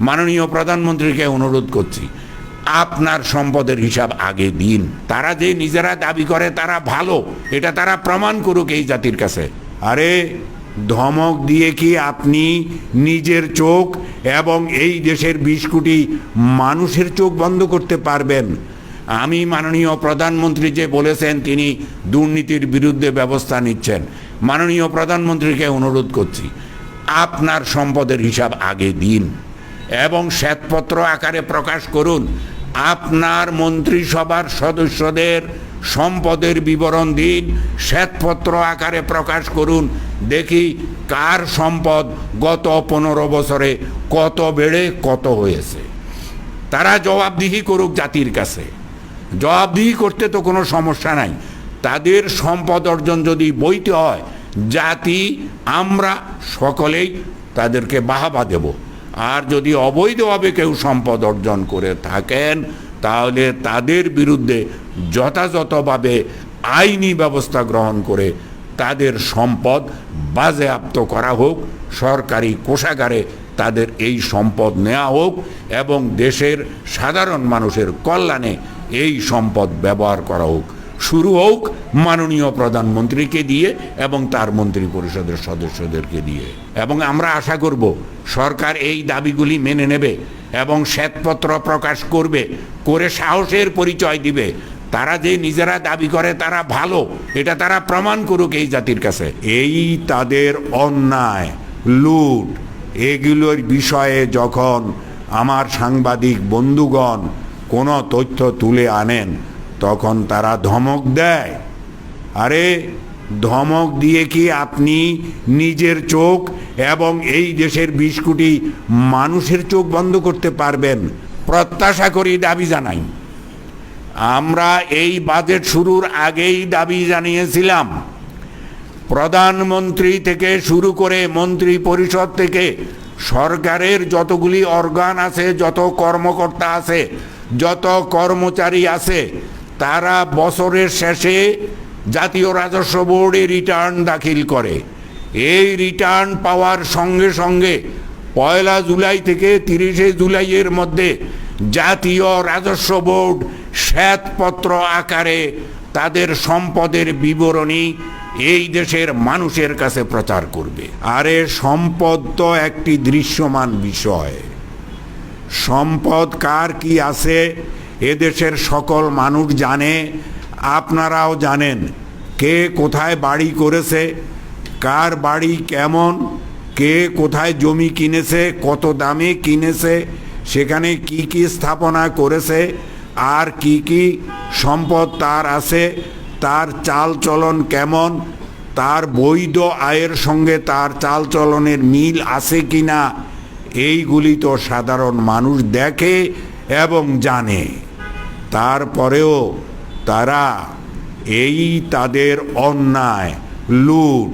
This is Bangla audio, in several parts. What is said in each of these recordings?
মাননীয় প্রধানমন্ত্রীকে অনুরোধ করছি, আপনার সম্পদের হিসাব আগে দিন। তারা যে নিজেরা দাবি করে, তারা ভালো। এটা তারা প্রমাণ করুক এই জাতির কাছে। আরে, ধমক দিয়ে কি আপনি নিজের চোখ এবং এই দেশের বিশ কোটি মানুষের চোখ বন্ধ করতে পারবেন? আমি মাননীয় প্রধানমন্ত্রী যে বলেছেন, তিনি দুর্নীতির বিরুদ্ধে ব্যবস্থা নিচ্ছেন। মাননীয় প্রধানমন্ত্রীকে অনুরোধ করছি, আপনার সম্পদের হিসাব আগে দিন। এবং শ্বেতপত্র আকারে প্রকাশ করুন। আপনার মন্ত্রিসভার সদস্যদের সম্পদের বিবরণ দিন, শ্বেতপত্র আকারে প্রকাশ করুন। দেখি কার সম্পদ গত পনেরো বছরে কত বেড়ে কত হয়েছে। তারা জবাবদিহি করুক জাতির কাছে। জবাবদিহি করতে তো কোনো সমস্যা নাই। তাদের সম্পদ অর্জন যদি বইতে হয়, জাতি, আমরা সকলেই তাদেরকে বাহাবা দেব। আর যদি অবৈধভাবে কেউ সম্পদ অর্জন করে থাকেন, তাহলে তাদের বিরুদ্ধে যথাযথভাবে আইনি ব্যবস্থা গ্রহণ করে তাদের সম্পদ বাজেয়াপ্ত করা হোক, সরকারি কোষাগারে তাদের এই সম্পদ নেওয়া হোক এবং দেশের সাধারণ মানুষের কল্যাণে এই সম্পদ ব্যবহার করা হোক। শুরু হোক মাননীয় প্রধানমন্ত্রীকে দিয়ে এবং তার মন্ত্রী পরিষদের সদস্যদেরকে দিয়ে। এবং আমরা আশা করব সরকার এই দাবিগুলি মেনে নেবে এবং শ্বেতপত্র প্রকাশ করবে, করে সাহসের পরিচয় দিবে। তারা যে নিজেরা দাবি করে তারা ভালো, এটা তারা প্রমাণ করুক এই জাতির কাছে। এই তাদের অন্যায়, লুট, এগুলোর বিষয়ে যখন আমার সাংবাদিক বন্ধুগণ কোনো তথ্য তুলে আনেন, তখন তারা ধমক দেয়। আরে ধমক দিয়ে কি আপনি নিজের চোখ এবং এই দেশের বিশ কোটি মানুষের চোখ বন্ধ করতে পারবেন? প্রত্যাশা করি দাবি জানাই। আমরা এই বাজেট শুরুর আগেই দাবি জানিয়েছিলাম। প্রধানমন্ত্রী থেকে শুরু করে মন্ত্রী পরিষদ থেকে সরকারের যতগুলি অর্গান আছে, যত কর্মকর্তা আছে, যত কর্মচারী আছে, তারা বছরের শেষে জাতীয় রাজস্ব বোর্ডে রিটার্ন দাখিল করে। এই রিটার্ন পাওয়ার সঙ্গে সঙ্গে পয়লা জুলাই থেকে তিরিশে জুলাইয়ের মধ্যে জাতীয় রাজস্ব বোর্ড শ্বেতপত্র আকারে তাদের সম্পদের বিবরণী এই দেশের মানুষের কাছে প্রচার করবে। আরে সম্পদ তো একটি দৃশ্যমান বিষয়। সম্পদ কার কি আছে? এদেশের সকল মানুষ জানে আপনারাও জানেন কে কোথায় বাড়ি করেছে, কার বাড়ি কেমন, কে কোথায় জমি কিনেছে, কত দামে কিনেছে, সেখানে কি কি স্থাপনা করেছে, আর কি কি সম্পদ তার আছে, তার চাল চলন কেমন, তার বৈধ আয়ের সঙ্গে তার চাল চলনের মিল আছে কি না এইগুলি তো সাধারণ মানুষ দেখে এবং জানে। তারপরেও তারা এই তাদের অন্যায়, লুট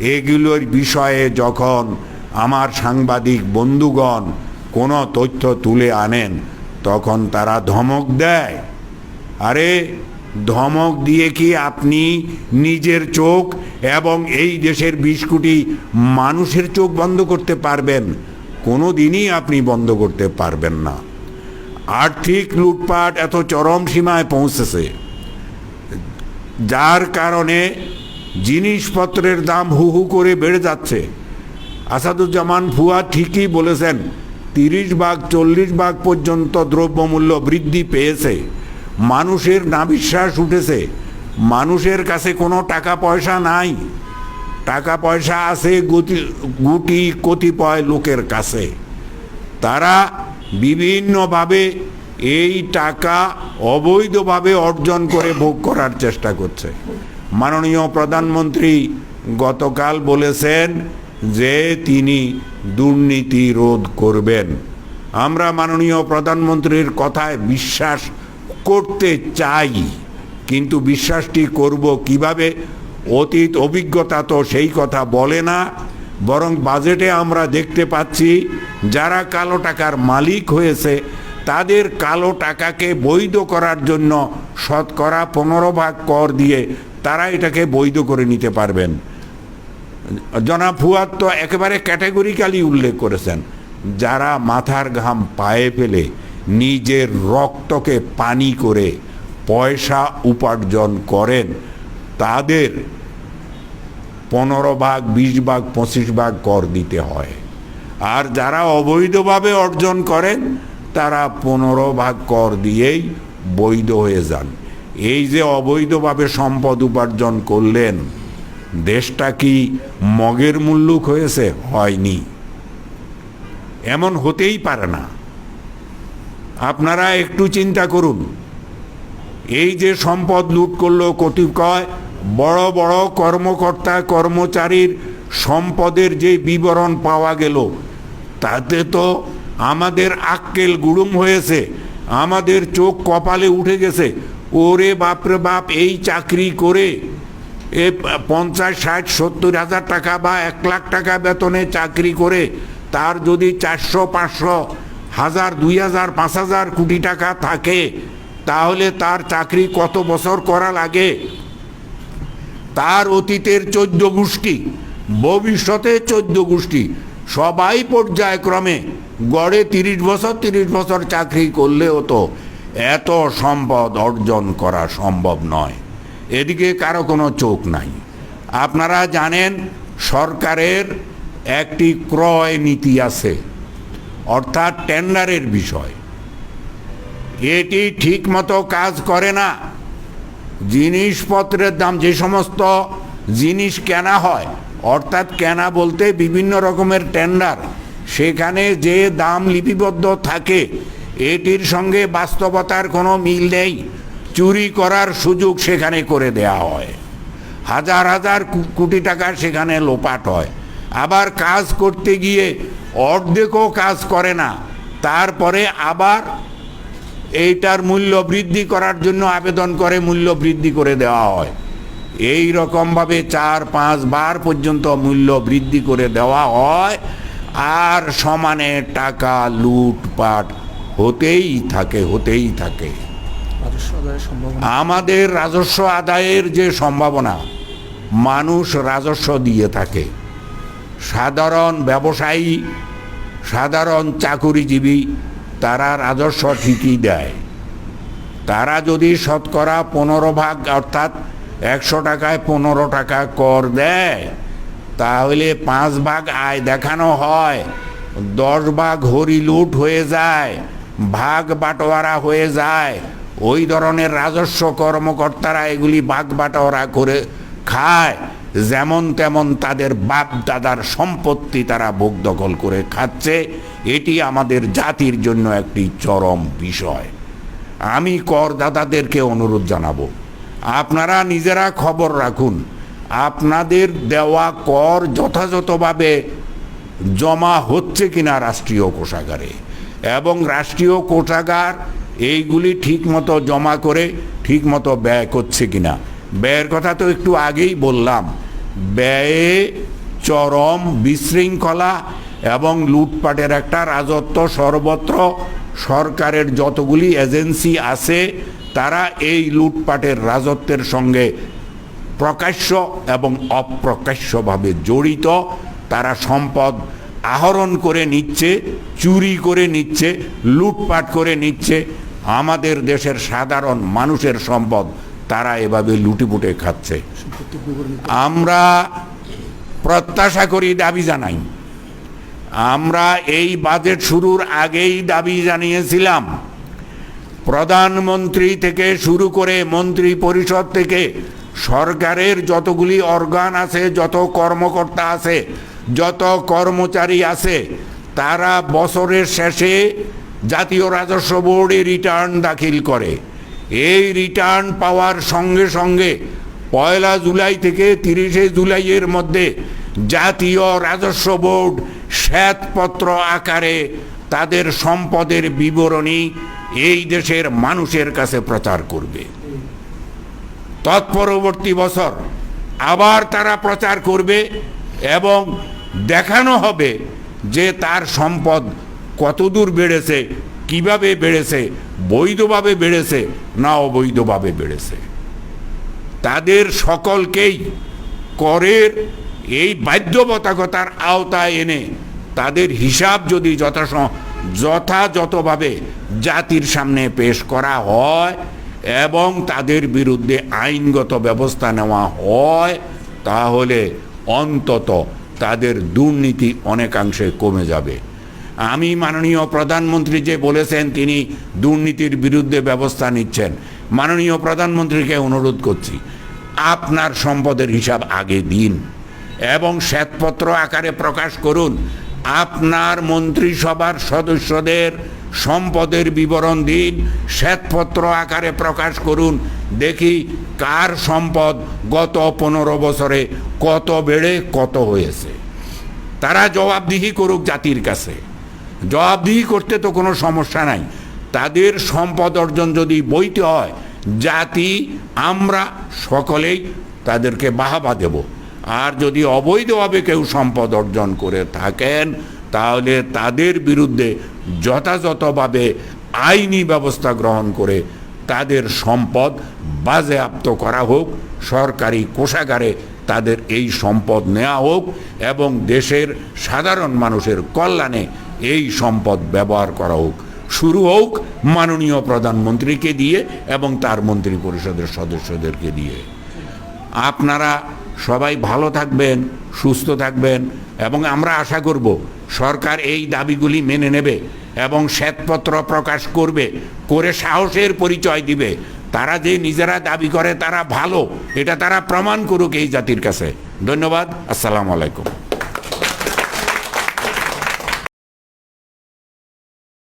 এগুলোর বিষয়ে যখন আমার সাংবাদিক বন্ধুগণ কোনো তথ্য তুলে আনেন, তখন তারা ধমক দেয়। আরে, ধমক দিয়ে কি আপনি নিজের চোখ এবং এই দেশের বিশ কোটি মানুষের চোখ বন্ধ করতে পারবেন? কোনো দিনই আপনি বন্ধ করতে পারবেন না। আর্থিক লুটপাট এত চরম সীমায় পৌঁছেছে। যার কারণে জিনিসপত্রের দাম হু হু করে বেড়ে যাচ্ছে। আসাদুজ্জামান ফুয়া ঠিকই বলেছেন, তিরিশ ভাগ, চল্লিশ ভাগ পর্যন্ত দ্রব্যমূল্য বৃদ্ধি পেয়েছে। মানুষের নাবিশ্বাস উঠেছে, মানুষের কাছে কোনো টাকা পয়সা নাই। টাকা পয়সা আছে গুটি গুটি কতিপয় লোকের কাছে। তারা বিভিন্নভাবে এই টাকা অবৈধভাবে অর্জন করে ভোগ করার চেষ্টা করছে। মাননীয় প্রধানমন্ত্রী গতকাল বলেছেন যে তিনি দুর্নীতি রোধ করবেন। আমরা মাননীয় প্রধানমন্ত্রীর কথায় বিশ্বাস করতে চাই, কিন্তু বিশ্বাসটি করব কীভাবে? অতীত অভিজ্ঞতা তো সেই কথা বলে না, বরং বাজেটে আমরা দেখতে পাচ্ছি যারা কালো টাকার মালিক হয়েছে তাদের কালো টাকাকে বৈধ করার জন্য শতকরা পনেরো ভাগ কর দিয়ে তারা এটাকে বৈধ করে নিতে পারবেন। জনাব ফুয়াদ তো একেবারে ক্যাটাগরিক্যালি উল্লেখ করেছেন, যারা মাথার ঘাম পায়ে ফেলে নিজের রক্তকে পানি করে পয়সা উপার্জন করেন, তাদের পনেরো ভাগ, বিশ ভাগ, পঁচিশ ভাগ কর দিতে হয়। আর যারা অবৈধভাবে অর্জন করেন তারা পনেরো ভাগ কর দিয়েই বৈধ হয়ে যান। এই যে অবৈধভাবে সম্পদ উপার্জন করলেন, দেশটা কি মগের মুল্লুক হয়েছে? হয়নি। এমন হতেই পারে না। আপনারা একটু চিন্তা করুন। এই যে সম্পদ লুট করল কতিপয় বড় বড় কর্মকর্তা, কর্মচারীর সম্পদের যে বিবরণ পাওয়া গেল, তাতে তো আমাদের আক্কেল গুড়ুম হয়েছে, আমাদের চোখ কপালে উঠে গেছে। ওরে বাপরে বাপ, এই চাকরি করে এ পঞ্চাশ, ষাট, সত্তর হাজার টাকা বা এক লাখ টাকা বেতনে চাকরি করে, তার যদি চারশো, পাঁচশো, হাজার, দুই হাজার, পাঁচ হাজার কোটি টাকা থাকে, তাহলে তার চাকরি কত বছর করা লাগে? তার অতীতের চোদ্দ গোষ্ঠী, ভবিষ্যতে চোদ্দ গোষ্ঠী সবাই পর্যায়ক্রমে গড়ে তিরিশ বছর তিরিশ বছর চাকরি করলেও তো এত সম্পদ অর্জন করা সম্ভব নয়। এদিকে কারও কোনো চোখ নাই। আপনারা জানেন সরকারের একটি ক্রয় নীতি আছে, অর্থাৎ টেন্ডারের বিষয়। এটি ঠিকমতো কাজ করে না। জিনিসপত্রের দাম যে সমস্ত জিনিস কেনা হয় অর্থাৎ কেনা বলতে বিভিন্ন রকমের টেন্ডার সেখানে যে দাম লিপিবদ্ধ থাকে, এটির সঙ্গে বাস্তবতার কোনো মিল নেই। চুরি করার সুযোগ সেখানে করে দেয়া হয়। হাজার হাজার কোটি টাকা সেখানে লোপাট হয়। আবার কাজ করতে গিয়ে অর্ধেকও কাজ করে না। তারপরে আবার এইটার মূল্য বৃদ্ধি করার জন্য আবেদন করে মূল্য বৃদ্ধি করে দেওয়া হয়। এই রকমভাবে চার পাঁচ বার পর্যন্ত মূল্য বৃদ্ধি করে দেওয়া হয় আর সমানে টাকা লুটপাট হতেই থাকে হতেই থাকে। আমাদের রাজস্ব আদায়ের যে সম্ভাবনা মানুষ রাজস্ব দিয়ে থাকে। সাধারণ ব্যবসায়ী সাধারণ চাকুরিজীবী তারা রাজস্ব ঠিকই দেয়। তারা যদি শতকরা পনেরো ভাগ অর্থাৎ একশো টাকায় পনেরো টাকা কর দেয়। তাহলে পাঁচ ভাগ আয় দেখানো হয়। দশ ভাগ হরি লুট হয়ে যায়, ভাগ বাটোয়ারা হয়ে যায়। ওই ধরনের রাজস্ব কর্মকর্তারা এগুলি ভাগ বাটোয়ারা করে খায়। যেমন তেমন তাদের বাপ দাদার সম্পত্তি তারা ভোগ দখল করে খাচ্ছে। এটি আমাদের জাতির জন্য একটি চরম বিষয়। আমি করদাতাদেরকে অনুরোধ জানাব। আপনারা নিজেরা খবর রাখুন। আপনাদের দেওয়া কর যথাযথভাবে জমা হচ্ছে কিনা রাষ্ট্রীয় কোষাগারে। এবং রাষ্ট্রীয় কোষাগার এইগুলি ঠিকমতো জমা করে ঠিকমতো ব্যয় করছে কিনা। ব্যয়ের কথা তো একটু আগেই বললাম। ব্যয়ে চরম বিশৃঙ্খলা এবং লুটপাটের একটা রাজত্ব সর্বত্র সরকারের যতগুলি এজেন্সি আছে তারা এই লুটপাটের রাজত্বের সঙ্গে প্রকাশ্য এবং অপ্রকাশ্যভাবে জড়িত। তারা সম্পদ আহরণ করে নিচ্ছে, চুরি করে নিচ্ছে, লুটপাট করে নিচ্ছে। আমাদের দেশের সাধারণ মানুষের সম্পদ তারা এভাবে লুটিপুটে খাচ্ছে। আমরা প্রত্যাশা করি, দাবি জানাই। আমরা এই বাজেট শুরুর আগেই দাবি জানিয়েছিলাম। প্রধানমন্ত্রী থেকে শুরু করে মন্ত্রী পরিষদ থেকে সরকারের যতগুলি অর্গান আছে, যত কর্মকর্তা আছে, যত কর্মচারী আছে, তারা বছরের শেষে জাতীয় রাজস্ব বোর্ডে রিটার্ন দাখিল করে। এই রিটার্ন পাওয়ার সঙ্গে সঙ্গে পয়লা জুলাই থেকে তিরিশে জুলাইয়ের মধ্যে জাতীয় রাজস্ব বোর্ড শ্বেতপত্র আকারে তাদের সম্পদের বিবরণী এই দেশের মানুষের কাছে প্রচার করবে। তৎপরবর্তী বছর আবার তারা প্রচার করবে এবং দেখানো হবে যে তার সম্পদ কতদূর বেড়েছে, কীভাবে বেড়েছে, বৈধভাবে বেড়েছে না অবৈধভাবে বেড়েছে। তাদের সকলকেই করের এই বাধ্যবাধকতার আওতায় এনে তাদের হিসাব যদি যথাযথভাবে জাতির সামনে পেশ করা হয় এবং তাদের বিরুদ্ধে আইনগত ব্যবস্থা নেওয়া হয়, তাহলে অন্তত তাদের দুর্নীতি অনেকাংশে কমে যাবে। আমি মাননীয় প্রধানমন্ত্রী যে বলেছেন, তিনি দুর্নীতির বিরুদ্ধে ব্যবস্থা নিচ্ছেন। মাননীয় প্রধানমন্ত্রীকে অনুরোধ করছি, আপনার সম্পদের হিসাব আগে দিন এবং শ্বেতপত্র আকারে প্রকাশ করুন। আপনার মন্ত্রিসভার সদস্যদের সম্পদের বিবরণ দিন, শ্বেতপত্র আকারে প্রকাশ করুন। দেখি কার সম্পদ গত পনেরো বছরে কত বেড়ে কত হয়েছে। তারা জবাবদিহি করুক জাতির কাছে। জবাবদিহি করতে তো কোনো সমস্যা নাই। তাদের সম্পদ অর্জন যদি বইতে হয়, জাতি, আমরা সকলেই তাদেরকে বাহাবা দেব। আর যদি অবৈধভাবে কেউ সম্পদ অর্জন করে থাকেন তাহলে তাদের বিরুদ্ধে যথাযথভাবে আইনি ব্যবস্থা গ্রহণ করে তাদের সম্পদ বাজেয়াপ্ত করা হোক, সরকারি কোষাগারে তাদের এই সম্পদ নেওয়া হোক এবং দেশের সাধারণ মানুষের কল্যাণে এই সম্পদ ব্যবহার করা হোক। শুরু হোক মাননীয় প্রধানমন্ত্রীকে দিয়ে এবং তার মন্ত্রী পরিষদের সদস্যদেরকে দিয়ে। আপনারা সবাই ভালো থাকবেন, সুস্থ থাকবেন এবং আমরা আশা করব সরকার এই দাবিগুলি মেনে নেবে এবং শ্বেতপত্র প্রকাশ করবে, করে সাহসের পরিচয় দিবে। তারা যে নিজেরা দাবি করে তারা ভালো, এটা তারা প্রমাণ করুক এই জাতির কাছে। ধন্যবাদ, আসসালামু আলাইকুম।